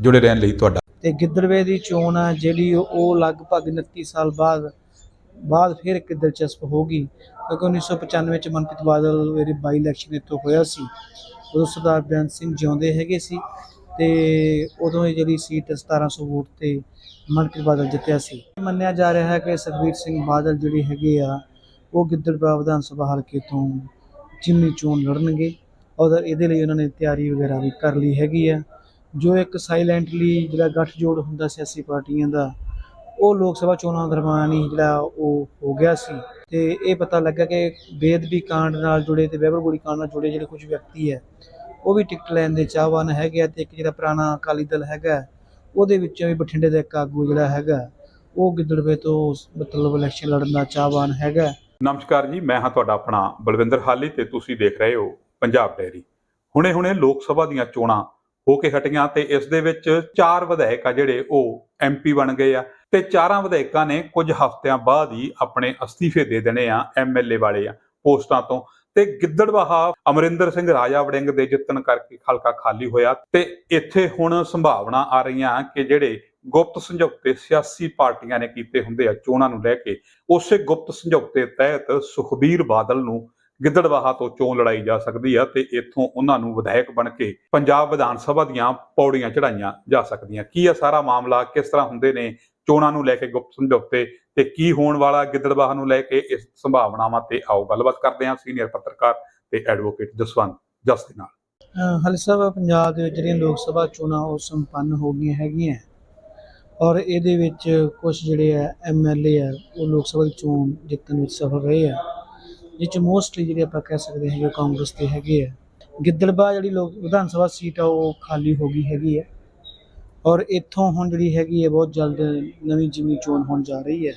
ਜੁੜੇ ਰਹਿਣ ਲਈ ਤੁਹਾਡਾ। ਤੇ ਗਿੱਦੜਵੇ ਦੀ ਚੋਣ ਆ, ਜਿਹੜੀ ਉਹ ਲਗਭਗ 29 ਸਾਲ ਬਾਅਦ ਬਾਅਦ ਫਿਰ ਇੱਕ ਦਿਲਚਸਪ ਹੋਗੀ ਕਿਉਂਕਿ 1995 ਚ ਮਨਪ੍ਰੀਤ ਬਾਦਲ ਵੇਰੇ ਬਾਈ ਇਲੈਕਸ਼ਨ ਇੱਥੋਂ ਹੋਇਆ ਸੀ। ਉਦੋਂ ਸਰਦਾਰ ਬੇਅੰਤ ਸਿੰਘ ਜਿਉਂਦੇ ਹੈਗੇ ਸੀ ਤੇ ਉਦੋਂ ਇਹ ਜਿਹੜੀ ਸੀਟ 1700 ਵੋਟ ਤੇ ਮਨਪ੍ਰੀਤ ਬਾਦਲ ਜਿੱਤਿਆ ਸੀ। ਮੰਨਿਆ ਜਾ ਰਿਹਾ ਹੈ ਕਿ ਸੁਖਬੀਰ ਸਿੰਘ ਬਾਦਲ ਜਿਹੜੇ ਹੈਗੇ ਆ, ਉਹ ਗਿੱਦੜਬਾਹਾ ਵਿਧਾਨ ਸਭਾ ਹਲਕੇ ਤੋਂ ਜਿਮਨੀ ਚੋਣ ਲੜਨਗੇ। ਔਰ ਇਹਦੇ ਲਈ ਉਹਨਾਂ ਨੇ ਤਿਆਰੀ ਵਗੈਰਾ ਵੀ ਕਰ ਲਈ ਹੈਗੀ ਆ। ਜੋ ਇੱਕ ਸਾਇਲੈਂਟਲੀ ਜਿਹੜਾ ਗੱਠਜੋੜ ਹੁੰਦਾ ਸਿਆਸੀ ਪਾਰਟੀਆਂ ਦਾ, ਉਹ ਲੋਕ ਸਭਾ ਚੋਣਾਂ ਦਰਮਿਆਨ ਹੀ ਜਿਹੜਾ ਉਹ ਹੋ ਗਿਆ ਸੀ। ਤੇ ਇਹ ਪਤਾ ਲੱਗਾ ਕਿ ਬੇਦਬੀ ਕਾਂਡ ਨਾਲ ਜੁੜੇ ਤੇ ਬਹਿਬਲ ਕਾਂਡ ਨਾਲ ਜੁੜੇ ਜਿਹੜੇ ਕੁਝ ਵਿਅਕਤੀ ਹੈ, ਉਹ ਵੀ ਟਿਕਟ ਲੈਣ ਦੇ ਚਾਹਵਾਨ ਹੈਗੇ ਆ ਤੇ ਇੱਕ ਜਿਹੜਾ ਪੁਰਾਣਾ ਅਕਾਲੀ ਦਲ ਹੈਗਾ, ਉਹਦੇ ਵਿੱਚੋਂ ਵੀ ਬਠਿੰਡੇ ਦਾ ਇੱਕ ਆਗੂ ਜਿਹੜਾ ਹੈਗਾ, ਉਹ ਗਿੱਦੜਵੇ ਤੋਂ ਮਤਲਬ ਇਲੈਕਸ਼ਨ ਲੜਨ ਦਾ ਚਾਹਵਾਨ ਹੈਗਾ। ਨਮਸਕਾਰ ਜੀ, ਮੈਂ ਹਾਂ ਤੁਹਾਡਾ ਆਪਣਾ ਬਲਵਿੰਦਰ ਹਾਲੀ ਤੇ ਤੁਸੀਂ ਦੇਖ ਰਹੇ ਹੋ ਪੰਜਾਬ ਡੈਰੀ। ਹੁਣੇ-ਹੁਣੇ ਲੋਕ ਸਭਾ ਦੀਆਂ ਚੋਣਾਂ ਹੋ ਕੇ ਹਟੀਆਂ ਤੇ ਇਸ ਦੇ ਵਿੱਚ ਚਾਰ ਵਿਧਾਇਕ ਆ ਜਿਹੜੇ ਉਹ ਐਮਪੀ ਬਣ ਗਏ ਆ ਤੇ ਚਾਰਾਂ ਵਿਧਾਇਕਾਂ ਨੇ ਕੁਝ ਹਫ਼ਤਿਆਂ ਬਾਅਦ ਹੀ ਆਪਣੇ ਅਸਤੀਫੇ ਦੇ ਦੇਣੇ ਆ ਐਮਐਲਏ ਵਾਲੇ ਆ ਪੋਸਟਾਂ ਤੋਂ ਤੇ ਗਿੱਦੜਵਾਹਾ ਅਮਰਿੰਦਰ ਸਿੰਘ ਰਾਜਾ ਵੜਿੰਗ ਦੇ ਜਿੱਤਣ ਕਰਕੇ ਹਲਕਾ ਖਾਲੀ ਹੋਇਆ ਤੇ ਇੱਥੇ ਹੁਣ ਸੰਭਾਵਨਾ ਆ ਰਹੀਆਂ ਕਿ ਜਿਹੜੇ ਗੁਪਤ ਸਮਝੌਤੇ ਸਿਆਸੀ ਪਾਰਟੀਆਂ ਨੇ ਕੀਤੇ ਹੁੰਦੇ ਆ ਚੋਣਾਂ ਨੂੰ ਲੈ ਕੇ, ਉਸੇ ਗੁਪਤ ਸਮਝੌਤੇ ਤਹਿਤ ਸੁਖਬੀਰ ਬਾਦਲ ਨੂੰ ਗਿੱਦੜਵਾਹਾ ਤੋਂ ਚੋਣ ਲੜਾਈ ਜਾ ਸਕਦੀ ਆ ਤੇ ਇੱਥੋਂ ਉਹਨਾਂ ਨੂੰ ਵਿਧਾਇਕ ਬਣ ਕੇ ਪੰਜਾਬ ਵਿਧਾਨ ਸਭਾ ਦੀਆਂ ਪੌੜੀਆਂ ਚੜਾਈਆਂ ਜਾ ਸਕਦੀਆਂ। ਕੀ ਆ ਸਾਰਾ ਮਾਮਲਾ ਕਿਸ ਤਰ੍ਹਾਂ ਹੁੰਦੇ ਨੇ? ਚੋਣਾਂ ਨੂੰ ਲੈ ਕੇ ਗੁਪਤ ਸਮਝੌਤੇ ਤੇ ਕੀ ਹੋਣ ਵਾਲਾ ਗਿੱਦੜਬਾਹਾ ਨੂੰ ਲੈ ਕੇ ਇਸ ਸੰਭਾਵਨਾਵਾਂ ਤੇ ਆਓ ਗੱਲਬਾਤ ਕਰਦੇ ਹਾਂ ਸੀਨੀਅਰ ਪੱਤਰਕਾਰ ਤੇ ਐਡਵੋਕੇਟ ਜਸਵੰਤ ਜਸ ਦੇ ਨਾਲ। ਅਹ ਸਾਹਿਬ ਪੰਜਾਬ ਦੇ ਵਿੱਚ ਜਿਹੜੀਆਂ ਲੋਕ ਸਭਾ ਚੋਣਾਂ ਉਹ ਸੰਪੰਨ ਹੋ ਗਈਆਂ ਹੈਗੀਆਂ। ਔਰ ਇਹਦੇ ਵਿੱਚ ਕੁਝ ਜਿਹੜੇ ਆ ਐਮਐਲਏ ਆ, ਉਹ ਲੋਕ ਸਭਾ ਦੀ ਚੋਣ ਜਿੱਤਣ ਵਿੱਚ ਸਫਲ ਰਹੇ ਆ। ਜਿਹ ਚ ਮੋਸਟਲੀ ਜਿਹੜੇ ਆਪਾਂ ਕਹਿ ਸਕਦੇ ਹੈਗੇ ਕਾਂਗਰਸ ਦੇ ਹੈਗੇ ਆ। ਗਿੱਦੜਬਾਹਾ ਜਿਹੜੀ ਲੋਕ ਵਿਧਾਨ ਸਭਾ ਸੀਟ ਆ, ਉਹ ਖਾਲੀ ਹੋ ਗਈ ਹੈਗੀ ਹੈ ਔਰ ਇੱਥੋਂ ਹੁਣ ਜਿਹੜੀ ਹੈਗੀ ਹੈ ਬਹੁਤ ਜਲਦ ਨਵੀਂ ਜ਼ਿਮੀ ਚੋਣ ਹੋਣ ਜਾ ਰਹੀ ਹੈ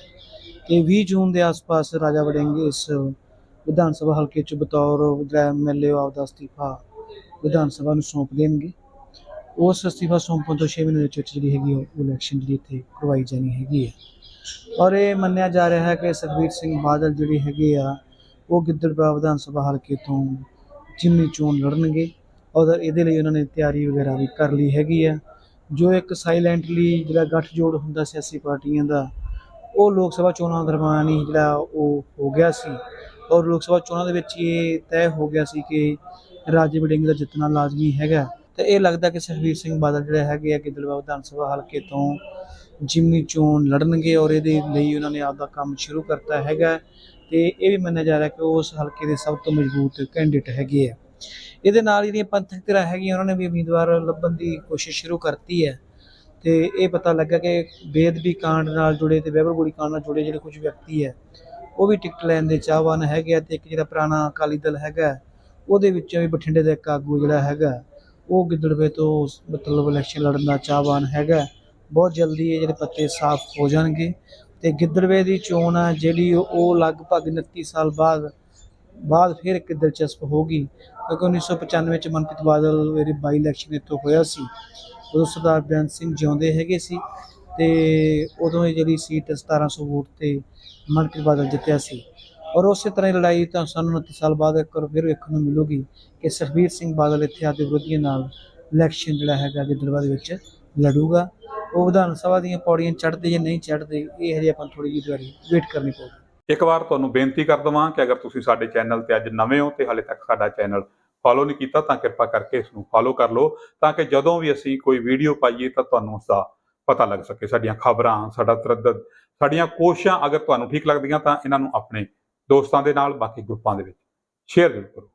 ਤੇ 20 ਜੂਨ ਦੇ ਆਸ-ਪਾਸ ਰਾਜਾ ਵੜਿੰਗ ਇਸ ਵਿਧਾਨ ਸਭਾ ਹਲਕੇ ਚ ਬਤੌਰ ਜਿਹੜਾ ਐਮਐਲਏ ਆਪਦਾ ਅਸਤੀਫਾ ਵਿਧਾਨ ਸਭਾ ਨੂੰ ਸੌਂਪ ਦੇਣਗੇ। ਉਸ ਅਸਤੀਫਾ ਸੌਂਪਣ ਤੋਂ 6 ਮਹੀਨੇ ਦੇ ਵਿੱਚ ਜਿਹੜੀ ਹੈਗੀ ਉਹ ਇਲੈਕਸ਼ਨ ਜਿਹੜੀ ਇੱਥੇ ਕਰਵਾਈ ਜਾਣੀ ਹੈਗੀ ਹੈ ਔਰ ਇਹ ਮੰਨਿਆ ਜਾ ਰਿਹਾ ਹੈ ਕਿ ਸੁਖਬੀਰ ਸਿੰਘ ਬਾਦਲ ਜਿਹੜੇ ਹੈਗੇ ਆ ਉਹ ਗਿੱਦੜਬਾਹਾ ਵਿਧਾਨ ਸਭਾ ਹਲਕੇ ਤੋਂ ਜਿਮਨੀ ਚੋਣ ਲੜਨਗੇ। ਔਰ ਇਹਦੇ ਲਈ ਉਹਨਾਂ ਨੇ ਤਿਆਰੀ ਵਗੈਰਾ ਵੀ ਕਰ ਲਈ ਹੈਗੀ ਆ। ਜੋ ਇੱਕ ਸਾਇਲੈਂਟਲੀ ਜਿਹੜਾ ਗੱਠਜੋੜ ਹੁੰਦਾ ਸਿਆਸੀ ਪਾਰਟੀਆਂ ਦਾ, ਉਹ ਲੋਕ ਸਭਾ ਚੋਣਾਂ ਦਰਮਿਆਨ ਹੀ ਜਿਹੜਾ ਉਹ ਹੋ ਗਿਆ ਸੀ। ਔਰ ਲੋਕ ਸਭਾ ਚੋਣਾਂ ਦੇ ਵਿੱਚ ਇਹ ਤੈਅ ਹੋ ਗਿਆ ਸੀ ਕਿ ਰਾਜੇ ਵੜਿੰਗ ਦਾ ਜਿੱਤਣਾ ਲਾਜ਼ਮੀ ਹੈਗਾ। ਤੇ ਇਹ ਲੱਗਦਾ ਕਿ ਸੁਖਬੀਰ ਸਿੰਘ ਬਾਦਲ ਜਿਹੜੇ ਹੈਗੇ ਆ ਗਿੱਦੜਵਾ ਵਿਧਾਨ ਸਭਾ ਹਲਕੇ ਤੋਂ ਜਿਮਨੀ ਚੋਣ ਲੜਨਗੇ ਔਰ ਇਹਦੇ ਲਈ ਉਹਨਾਂ ਨੇ ਆਪਦਾ ਕੰਮ ਸ਼ੁਰੂ ਕਰਤਾ ਹੈਗਾ। ਤੇ ਇਹ ਵੀ ਮੰਨਿਆ ਜਾ ਰਿਹਾ ਕਿ ਉਸ ਹਲਕੇ ਦੇ ਸਭ ਤੋਂ ਮਜ਼ਬੂਤ ਕੈਂਡੀਡੇਟ ਹੈਗੇ ਆ। ਇਹਦੇ ਨਾਲ ਜਿਹੜੀਆਂ ਪੰਥਕ ਧਿਰਾਂ ਹੈਗੀਆਂ, ਉਹਨਾਂ ਨੇ ਵੀ ਉਮੀਦਵਾਰ ਲੱਭਣ ਦੀ ਕੋਸ਼ਿਸ਼ ਸ਼ੁਰੂ ਕਰਤੀ ਹੈ। ਤੇ ਇਹ ਪਤਾ ਲੱਗਾ ਕਿ ਬੇਦਬੀ ਕਾਂਡ ਨਾਲ ਜੁੜੇ ਤੇ ਬਹਿਬਲ ਗੋਲੀ ਕਾਂਡ ਨਾਲ ਜੁੜੇ ਜਿਹੜੇ ਕੁਝ ਵਿਅਕਤੀ ਹੈ, ਉਹ ਵੀ ਟਿਕਟ ਲੈਣ ਦੇ ਚਾਹਵਾਨ ਹੈਗੇ ਆ ਤੇ ਇੱਕ ਜਿਹੜਾ ਪੁਰਾਣਾ ਅਕਾਲੀ ਦਲ ਹੈਗਾ, ਉਹਦੇ ਵਿੱਚੋਂ ਵੀ ਬਠਿੰਡੇ ਦਾ ਇੱਕ ਆਗੂ ਜਿਹੜਾ ਹੈਗਾ, ਉਹ ਗਿੱਦੜਵੇ ਤੋਂ ਮਤਲਬ ਇਲੈਕਸ਼ਨ ਲੜਨ ਦਾ ਚਾਹਵਾਨ ਹੈਗਾ। ਬਹੁਤ ਜਲਦੀ ਇਹ ਜਿਹੜੇ ਪੱਤੇ ਸਾਫ਼ ਹੋ ਜਾਣਗੇ। ਤੇ ਗਿੱਦੜਵੇ ਦੀ ਚੋਣ ਆ, ਜਿਹੜੀ ਉਹ ਲਗਭਗ 29 ਸਾਲ ਬਾਅਦ ਬਾਅਦ ਫਿਰ ਇੱਕ ਦਿਲਚਸਪ ਹੋਗੀ ਕਿਉਂਕਿ 1995 ਚ ਮਨਪ੍ਰੀਤ ਬਾਦਲ ਵੇਰੇ ਬਾਈ ਇਲੈਕਸ਼ਨ ਇੱਥੋਂ ਹੋਇਆ ਸੀ, ਉਦੋਂ ਸਰਦਾਰ ਬੇਅੰਤ ਸਿੰਘ ਜਿਉਂਦੇ ਹੈਗੇ ਸੀ ਤੇ ਉਦੋਂ ਇਹ ਜਿਹੜੀ ਸੀਟ 1700 ਵੋਟ ਤੇ ਮਨਪ੍ਰੀਤ ਬਾਦਲ ਜਿੱਤਿਆ ਸੀ। ਔਰ ਉਸੇ ਤਰ੍ਹਾਂ ਹੀ ਲੜਾਈ ਤਾਂ ਸਾਨੂੰ 29 ਸਾਲ ਬਾਅਦ ਇੱਕ ਵਾਰ ਫਿਰ ਵੇਖਣ ਨੂੰ ਮਿਲੂਗੀ ਕਿ ਸੁਖਬੀਰ ਸਿੰਘ ਬਾਦਲ ਇੱਥੇ ਆਦੇ ਵਿਰੋਧੀਆਂ ਨਾਲ ਇਲੈਕਸ਼ਨ ਜਿਹੜਾ ਹੈਗਾ ਗਿੱਦੜਵਾ ਦੇ ਵਿੱਚ ਲੜੂਗਾ। ਉਹ ਵਿਧਾਨ ਸਭਾ ਦੀਆਂ ਪੌੜੀਆਂ ਚੜ੍ਹਦੇ ਜਾਂ ਨਹੀਂ ਚੜ੍ਹਦੇ, ਇਹ ਹਜੇ ਆਪਾਂ ਥੋੜੀ ਜਿਹੀ ਵਾਰੀ ਵੇਟ ਕਰਨੀ ਪਊਗੀ। ਇੱਕ ਵਾਰ ਤੁਹਾਨੂੰ ਬੇਨਤੀ ਕਰ ਦਵਾਂ ਕਿ ਅਗਰ ਤੁਸੀਂ ਸਾਡੇ ਚੈਨਲ ਤੇ ਅੱਜ ਨਵੇਂ ਹੋ ਤੇ ਹਾਲੇ ਤੱਕ ਸਾਡਾ ਚੈਨਲ ਫਾਲੋ ਨਹੀਂ ਕੀਤਾ ਤਾਂ ਕਿਰਪਾ ਕਰਕੇ ਇਸ ਨੂੰ ਫਾਲੋ ਕਰ ਲਓ ਤਾਂ ਕਿ ਜਦੋਂ ਵੀ ਅਸੀਂ ਕੋਈ ਵੀਡੀਓ ਪਾਈਏ ਤਾਂ ਤੁਹਾਨੂੰ ਉਸ ਦਾ ਪਤਾ ਲੱਗ ਸਕੇ। ਸਾਡੀਆਂ ਖਬਰਾਂ, ਸਾਡਾ ਤਰੱਦਦ, ਸਾਡੀਆਂ ਕੋਸ਼ਿਸ਼ਾਂ ਅਗਰ ਤੁਹਾਨੂੰ ਠੀਕ ਲੱਗਦੀਆਂ ਤਾਂ ਇਹਨਾਂ ਨੂੰ ਆਪਣੇ ਦੋਸਤਾਂ ਦੇ ਨਾਲ, ਬਾਕੀ ਗਰੁੱਪਾਂ ਦੇ ਵਿੱਚ ਸ਼ੇਅਰ ਜ਼ਰੂਰ ਕਰੋ।